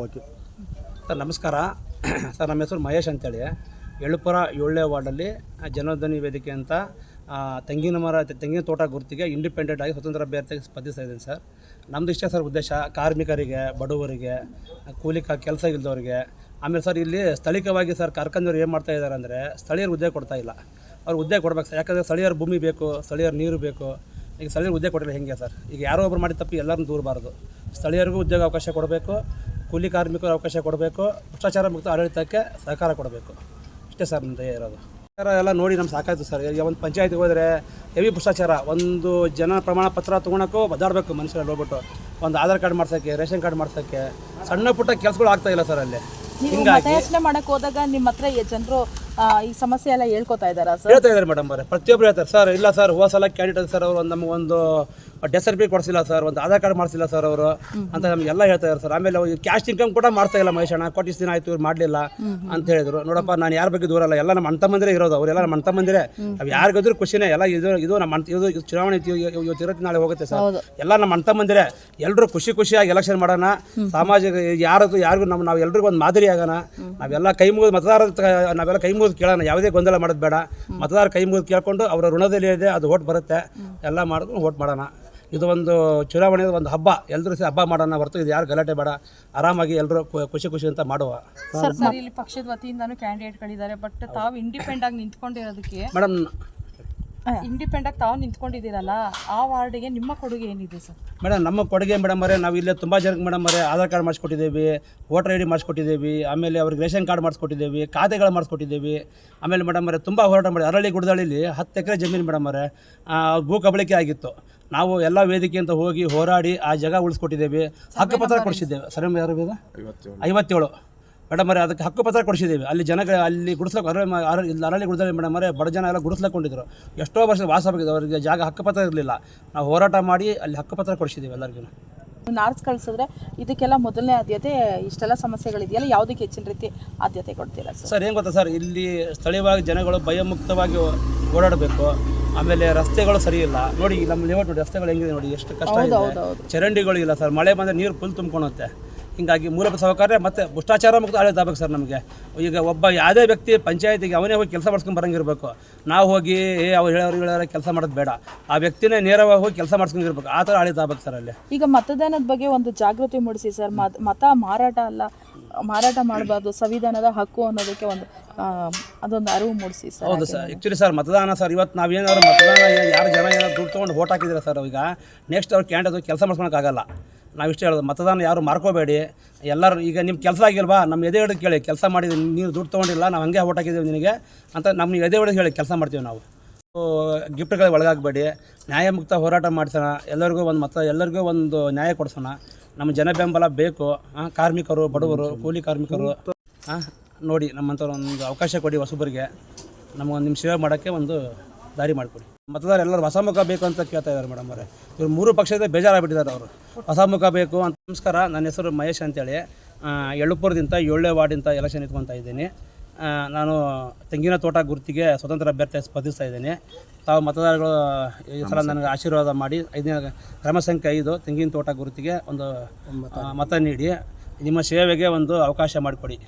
Okay. Sir, ನಮಸ್ಕಾರ. Sir, ನಮ್ಮ ಹೆಸರು ಮಹೇಶ್ ಅಂತೇಳಿ. ಎಳುಪುರ ಏಳನೇ ವಾರ್ಡಲ್ಲಿ ಜನಧ್ವನಿ ವೇದಿಕೆ ಅಂತ ತೆಂಗಿನ ಮರ, ತೆಂಗಿನ ತೋಟ ಗುರುತಿಗೆ ಇಂಡಿಪೆಂಡೆಂಟ್ ಆಗಿ ಸ್ವತಂತ್ರ ಅಭ್ಯರ್ಥಿಯಾಗಿ ಸ್ಪರ್ಧಿಸ್ತಾ ಇದ್ದೀನಿ ಸರ್. ನಮ್ದು ಇಷ್ಟೇ ಸರ್ ಉದ್ದೇಶ, ಕಾರ್ಮಿಕರಿಗೆ, ಬಡವರಿಗೆ, ಕೂಲಿ ಕ, ಕೆಲಸ ಇಲ್ಲದವ್ರಿಗೆ ಆಮೇಲೆ ಸರ್, ಇಲ್ಲಿ ಸ್ಥಳೀಯವಾಗಿ ಸರ್ ಕಾರ್ಖಾನೆಯವ್ರು ಏನು ಮಾಡ್ತಾ ಇದ್ದಾರೆ ಅಂದರೆ ಸ್ಥಳೀಯರು ಉದ್ದೇ ಕೊಡ್ತಾ ಇಲ್ಲ. ಅವ್ರು ಉದ್ದೇ ಕೊಡ್ಬೇಕು ಸರ್. ಯಾಕಂದರೆ ಸ್ಥಳೀಯರ ಭೂಮಿ ಬೇಕು, ಸ್ಥಳೀಯರ ನೀರು ಬೇಕು. ಈಗ ಸ್ಥಳೀಯರು ಉದ್ದೇ ಕೊಟ್ಟಿಲ್ಲ ಹೇಗೆ ಸರ್? ಈಗ ಯಾರೋ ಒಬ್ರು ಮಾಡಿ ತಪ್ಪಿ ಎಲ್ಲರೂ ದೂರಬಾರ್ದು. ಸ್ಥಳೀಯರಿಗೂ ಉದ್ಯೋಗ ಅವಕಾಶ ಕೊಡಬೇಕು. ಕೂಲಿ ಕಾರ್ಮಿಕರು ಅವಕಾಶ ಕೊಡಬೇಕು ಭ್ರಷ್ಟಾಚಾರ ಮುಕ್ತ ಆಡಳಿತಕ್ಕೆ ಸಹಕಾರ ಕೊಡಬೇಕು. ಇಷ್ಟೇ ಸರ್ ನನ್ನ ಇರೋದು. ಸರ್ಕಾರ ಎಲ್ಲ ನೋಡಿ ನಮ್ಗೆ ಸಾಕಾಯ್ತು ಸರ್. ಈಗ ಒಂದು ಪಂಚಾಯತ್ಗೆ ಹೋದರೆ ಹೆವಿ ಭ್ರಷ್ಟಾಚಾರ. ಒಂದು ಜನ ಪ್ರಮಾಣ ಪತ್ರ ತೊಗೊಳಕ್ಕೂ ಬದಾಡಬೇಕು ಮನುಷ್ಯರಲ್ಲಿ ಹೋಗ್ಬಿಟ್ಟು. ಒಂದು ಆಧಾರ್ ಕಾರ್ಡ್ ಮಾಡ್ಸೋಕ್ಕೆ ರೇಷನ್ ಕಾರ್ಡ್ ಮಾಡ್ಸೋಕ್ಕೆ ಸಣ್ಣ ಪುಟ್ಟ ಕೆಲಸಗಳು ಆಗ್ತಾ ಇಲ್ಲ ಸರ್ ಅಲ್ಲಿ. ಯೋಚನೆ ಮಾಡಕ್ಕೆ ಮತಯಾಚನೆ ಮಾಡಕ್ ಹೋದಾಗ ನಿಮ್ಮ ಹತ್ರ ಜನರು ಈ ಸಮಸ್ಯೆ ಎಲ್ಲ ಹೇಳ್ಕೊತಾ ಇದ್ದಾರೆ ಸರ್? ಹೇಳ್ತಾ ಇದ್ದಾರೆ ಮೇಡಮ್ ಅವರೇ. ಪ್ರತಿಯೊಬ್ಬರು ಹೇಳ್ತಾರೆ ಸರ್ ಇಲ್ಲ ಸರ್ ಹೋದ ಸಲ ಕ್ಯಾಂಡಿಡೇಟ್ ಸರ್ ಅವರು ನಮಗೊಂದು ಡೆತ್ ಸರ್ಟಿಫಿಕೇಟ್ ಕೊಡಿಸಿಲ್ಲ ಸರ್ ಒಂದು ಆಧಾರ್ ಕಾರ್ಡ್ ಮಾಡಿಸಿಲ್ಲ ಸರ್ ಅವರು ಅಂತ ನಮಗೆಲ್ಲ ಹೇಳ್ತಾ ಇದ್ದಾರೆ ಸರ್ ಆಮೇಲೆ ಕ್ಯಾಶ್ ಇನ್ಕಮ್ ಕೂಡ ಮಾಡ್ತಾ ಇಲ್ಲ ಮಹೇಶ್ ಕೊಟ್ಟು ಇಷ್ಟು ದಿನ ಆಯ್ತು ಇವ್ರು ಮಾಡಲಿಲ್ಲ ಅಂತ ಹೇಳಿದ್ರು. ನೋಡಪ್ಪ ನಾನು ಯಾರ ಬಗ್ಗೆ ದೂರ ಅಲ್ಲ ಎಲ್ಲ ನಮ್ಮ ಅಂತ ಮಂದಿರೇ ಇರೋದು ಅವರೆಲ್ಲ ನಮ್ಮ ಅಣ್ಣ ಮಂದಿರೇ ನಾವು ಯಾರಿಗಾದ್ರೂ ಖುಷಿನೇ ಎಲ್ಲ ಇದು ಇದು ನಮ್ಮ ಅಂತ ಇದು ಚುನಾವಣೆ ಇವತ್ತು ಇರುತ್ತೆ ನಾಳೆ ಹೋಗುತ್ತೆ ಸರ್ ಎಲ್ಲ ನಮ್ಮ ಅಂತ ಮಂದಿರೇ ಎಲ್ಲರೂ ಖುಷಿ ಖುಷಿಯಾಗಿ ಎಲೆಕ್ಷನ್ ಮಾಡೋಣ. ಸಾಮಾಜಿಕ ಯಾರಿಗೂ ಯಾರಿಗೂ ನಮ್ಮ ನಾವು ಎಲ್ರಿಗೂ ಒಂದು ಮಾದರಿ ಆಗೋಣ. ನಾವೆಲ್ಲ ಕೈ ಮುಗಿದು ಮತದಾರ ನಾವೆಲ್ಲ ಕೈ ಮುಗಿದು ಕೇಳೋಣ. ಯಾವುದೇ ಗೊಂದಲ ಮಾಡೋದು ಬೇಡ. ಮತದಾರ ಕೈ ಮುಗಿದು ಕೇಳ್ಕೊಂಡು ಅವರ ಋಣದಲ್ಲಿ ಇದೆ ಅದು ಓಟ್ ಬರುತ್ತೆ. ಎಲ್ಲ ಮಾಡಿದ್ರು ಓಟ್ ಮಾಡೋಣ. ಇದು ಒಂದು ಚುನಾವಣೆ ಒಂದು ಹಬ್ಬ. ಎಲ್ಲರೂ ಸಹ ಹಬ್ಬ ಮಾಡೋಣ ಹೊರತು ಇದು ಯಾರು ಗಲಾಟೆ ಬೇಡ. ಆರಾಮಾಗಿ ಎಲ್ಲರೂ ಖುಷಿ ಖುಷಿ ಅಂತ ಮಾಡುವ. ಸರ್ ಇಲ್ಲಿ ಪಕ್ಷದ ವತಿಯಿಂದನೂ ಕ್ಯಾಂಡಿಡೇಟ್ಗಳಿದ್ದಾರೆ ಬಟ್ ತಾವು ಇಂಡಿಪೆಂಡ್ ಆಗಿ ನಿಂತ್ಕೊಂಡಿರೋದಕ್ಕೆ ಮೇಡಮ್ ಇಂಡಿಪೆಂಡ್ ಆಗಿ ತಾವು ನಿಂತ್ಕೊಂಡಿದ್ದೀರಲ್ಲ ಆ ವಾರ್ಡ್ಗೆ ನಿಮ್ಮ ಕೊಡುಗೆ ಏನಿದೆ ಸರ್? ಮೇಡಮ್ ನಮ್ಮ ಕೊಡುಗೆ ಮೇಡಮ್ ಅವರೇ ನಾವು ಇಲ್ಲೇ ತುಂಬ ಜನಕ್ಕೆ ಮೇಡಮ್ ಅವರೇ ಆಧಾರ್ ಕಾರ್ಡ್ ಮಾಡಿಸ್ಕೊಟ್ಟಿದ್ದೀವಿ ವೋಟರ್ ಐ ಡಿ ಮಾಡಿಸ್ಕೊಟ್ಟಿದ್ದೀವಿ ಆಮೇಲೆ ಅವ್ರಿಗೆ ರೇಷನ್ ಕಾರ್ಡ್ ಮಾಡಿಸ್ಕೊಟ್ಟಿದ್ದೀವಿ ಖಾತೆಗಳು ಮಾಡಿಸ್ಕೊಟ್ಟಿದ್ದೀವಿ. ಆಮೇಲೆ ಮೇಡಮ್ ಅವರೇ ತುಂಬ ಹೋರಾಟ ಮಾಡಿ ಅರಳಿ ಗುಡ್ದಳ್ಳಿಲಿ ಹತ್ತು ಎಕರೆ ಜಮೀನು ಮೇಡಮ್ ಅವರೇ ಆ, ಭೂ ಕಬಳಿಕೆ ಆಗಿತ್ತು. ನಾವು ಎಲ್ಲ ವೇದಿಕೆ ಅಂತ ಹೋಗಿ ಹೋರಾಡಿ ಆ ಜಾಗ ಉಳಿಸ್ಕೊಟ್ಟಿದ್ದೇವೆ. ಹಕ್ಕುಪತ್ರ ಕೊಡಿಸಿದ್ದೇವೆ. ಸರ್ ಯಾರು ಐವತ್ತೇಳು. ಮೇಡಮ್ ಅವರೇ ಅದಕ್ಕೆ ಹಕ್ಕುಪತ್ರ ಕೊಡಿಸಿದ್ದೀವಿ. ಅಲ್ಲಿ ಜನ ಅಲ್ಲಿ ಗುಡಿಸ್ಲಕ್ಕೆ ಅರಳಿ ಅರಳಿ ಇಲ್ಲಿ ಅರಳಿ ಗುಡ್ದಲ್ಲಿ ಮೇಡಮ್ ಅವರೇ ಬಡ ಜನ ಎಲ್ಲ ಗುಡಿಸ್ಲಕ್ಕೊಂಡಿದ್ರು ಎಷ್ಟೋ ವರ್ಷ ವಾಸ ಆಗಿದೆ ಅವರಿಗೆ ಜಾಗ ಹಕ್ಕುಪತ್ರ ಇರಲಿಲ್ಲ. ನಾವು ಹೋರಾಟ ಮಾಡಿ ಅಲ್ಲಿ ಹಕ್ಕುಪತ್ರ ಕೊಡಿಸಿದ್ದೀವಿ ಎಲ್ಲರಿಗೂ. ನಾರ್ಸ್ ಕಳ್ಸಿದ್ರೆ ಇದಕ್ಕೆಲ್ಲ ಮೊದಲನೇ ಆದ್ಯತೆ ಇಷ್ಟೆಲ್ಲ ಸಮಸ್ಯೆಗಳಿದೆಯಲ್ಲ ಯಾವುದಕ್ಕೆ ಹೆಚ್ಚಿನ ರೀತಿ ಆದ್ಯತೆ ಕೊಡ್ತೀರಾ ಸರ್? ಏನು ಗೊತ್ತಾ ಸರ್? ಇಲ್ಲಿ ಸ್ಥಳೀಯವಾಗಿ ಜನಗಳು ಭಯಮುಕ್ತವಾಗಿ ಓಡಾಡಬೇಕು. ಆಮೇಲೆ ರಸ್ತೆಗಳು ಸರಿ ಇಲ್ಲ. ನೋಡಿ ನಮ್ಮ ಲೇಔಟ್ ರಸ್ತೆಗಳು ಹೆಂಗಿದೆ ನೋಡಿ ಎಷ್ಟು ಕಷ್ಟ ಇದೆ. ಚರಂಡಿಗಳು ಇಲ್ಲ ಸರ್. ಮಳೆ ಬಂದರೆ ನೀರು ಫುಲ್ ತುಂಬ್ಕೊಳುತ್ತೆ. ಹಿಂಗಾಗಿ ಮೂಲಭೂತ ಸೌಕರ್ಯ ಮತ್ತು ಭ್ರಷ್ಟಾಚಾರ ಮುಕ್ತ ಆಡಳಿತ ಆಗಬೇಕು ಸರ್ ನಮಗೆ. ಈಗ ಒಬ್ಬ ಯಾವುದೇ ವ್ಯಕ್ತಿ ಪಂಚಾಯತಿಗೆ ಅವನೇ ಹೋಗಿ ಕೆಲಸ ಮಾಡ್ಸ್ಕೊಂಡು ಬರಂಗಿರಬೇಕು. ನಾವು ಹೋಗಿ ಏ ಅವ್ರು ಹೇಳೋರು ಹೇಳೋರು ಕೆಲಸ ಮಾಡೋದು ಬೇಡ. ಆ ವ್ಯಕ್ತಿನೇ ನೇರವಾಗಿ ಹೋಗಿ ಕೆಲಸ ಮಾಡ್ಸ್ಕೊಂಡಿರ್ಬೇಕು. ಆ ಥರ ಆಡಳಿತ ಆಗ್ಬೇಕು ಸರ್ ಅಲ್ಲಿ. ಈಗ ಮತದಾನದ ಬಗ್ಗೆ ಒಂದು ಜಾಗೃತಿ ಮೂಡಿಸಿ ಸರ್. ಮತ ಮತ ಮಾರಾಟ ಅಲ್ಲ ಮಾರಾಟ ಮಾಡಬಾರ್ದು ಸಂವಿಧಾನದ ಹಕ್ಕು ಅನ್ನೋದಕ್ಕೆ ಒಂದು ಅದೊಂದು ಅರಿವು ಮೂಡಿಸಿ ಸರ್. ಹೌದು ಸರ್. ಆ್ಯಕ್ಚುಲಿ ಸರ್ ಮತದಾನ ಸರ್ ಇವತ್ತು ನಾವೇನಾದ್ರು ಮತದಾನ ಯಾರು ಜನ ಏನಾದ್ರು ದುಡ್ಡು ತೊಗೊಂಡು ಓಟ್ ಹಾಕಿದ್ರೆ ಸರ್ ಈಗ ನೆಕ್ಸ್ಟ್ ಅವ್ರು ಕ್ಯಾಂಡಿಡೇಟ್ ಕೆಲಸ ಮಾಡ್ಕೊಳಕ್ಕಾಗಲ್ಲ ನಾವು ಇಷ್ಟು ಹೇಳೋದು, ಮತದಾನ ಯಾರು ಮಾರ್ಕೋಬೇಡಿ. ಎಲ್ಲರೂ ಈಗ ನಿಮ್ಮ ಕೆಲಸ ಆಗಿಲ್ವಾ ನಮ್ಮ ಎದೆ ಹಿಡಿದು ಕೇಳಿ, ಕೆಲಸ ಮಾಡಿದ್ದೀನಿ ನೀವು ದುಡ್ಡು ತೊಗೊಂಡಿಲ್ಲ, ನಾವು ಹಂಗೆ ಓಟ್ ಹಾಕಿದ್ದೀವಿ ನಿನಗೆ ಅಂತ ನಮ್ಮ ಎದೆ ಹಿಡಿದು ಹೇಳಿ ಕೆಲಸ ಮಾಡ್ತೀವಿ ನಾವು. ಗಿಫ್ಟ್ಗಳಿಗೆ ಒಳಗಾಗಬೇಡಿ, ನ್ಯಾಯಮುಕ್ತ ಹೋರಾಟ ಮಾಡಿಸೋಣ, ಎಲ್ಲರಿಗೂ ಒಂದು ಮತ, ಎಲ್ಲರಿಗೂ ಒಂದು ನ್ಯಾಯ ಕೊಡಿಸೋಣ. ನಮ್ಮ ಜನ ಬೆಂಬಲ ಬೇಕು ಕಾರ್ಮಿಕರು, ಬಡವರು, ಕೂಲಿ ಕಾರ್ಮಿಕರು ನೋಡಿ ನಮ್ಮಂಥವ್ರು ಒಂದು ಅವಕಾಶ ಕೊಡಿ ಹೊಸಬರಿಗೆ. ನಮಗೊಂದು ನಿಮ್ಮ ಸೇವೆ ಮಾಡೋಕ್ಕೆ ಒಂದು ದಾರಿ ಮಾಡಿಕೊಡಿ. ಮತದಾರ ಎಲ್ಲರೂ ಹೊಸ ಮುಖ ಬೇಕು ಅಂತ ಕೇಳ್ತಾ ಇದ್ದಾರೆ ಮೇಡಮ್ ಅವರೇ. ಇವರು ಮೂರು ಪಕ್ಷದ ಬೇಜಾರಾಗ್ಬಿಟ್ಟಿದ್ದಾರೆ ಅವರು. ಹೊಸ ಮುಖ ಬೇಕು ಅಂತ ನಮಸ್ಕಾರ ನನ್ನ ಹೆಸರು ಮಹೇಶ್ ಅಂತೇಳಿ. ಯಳ್ಳುಪುರದಿಂದ ಎಳ್ಳುಪುರದಿಂದ ಏಳನೇ ವಾರ್ಡಿಂದ ಎಲೆಕ್ಷನ್ ಇಟ್ಕೊತಾ ಇದ್ದೀನಿ. ನಾನು ತೆಂಗಿನ ತೋಟ ಗುರುತಿಗೆ ಸ್ವತಂತ್ರ ಅಭ್ಯರ್ಥಿ ಸ್ಪರ್ಧಿಸ್ತಾ ಇದ್ದೀನಿ. ತಾವು ಮತದಾರಗಳು ಈ ಸಲ ನನಗೆ ಆಶೀರ್ವಾದ ಮಾಡಿ ಐದನೇ ಕ್ರಮ ಸಂಖ್ಯೆ ಐದು ತೆಂಗಿನ ತೋಟ ಗುರುತಿಗೆ ಒಂದು ಮತ ನೀಡಿ. ನಿಮ್ಮ ಸೇವೆಗೆ ಒಂದು ಅವಕಾಶ ಮಾಡಿಕೊಡಿ.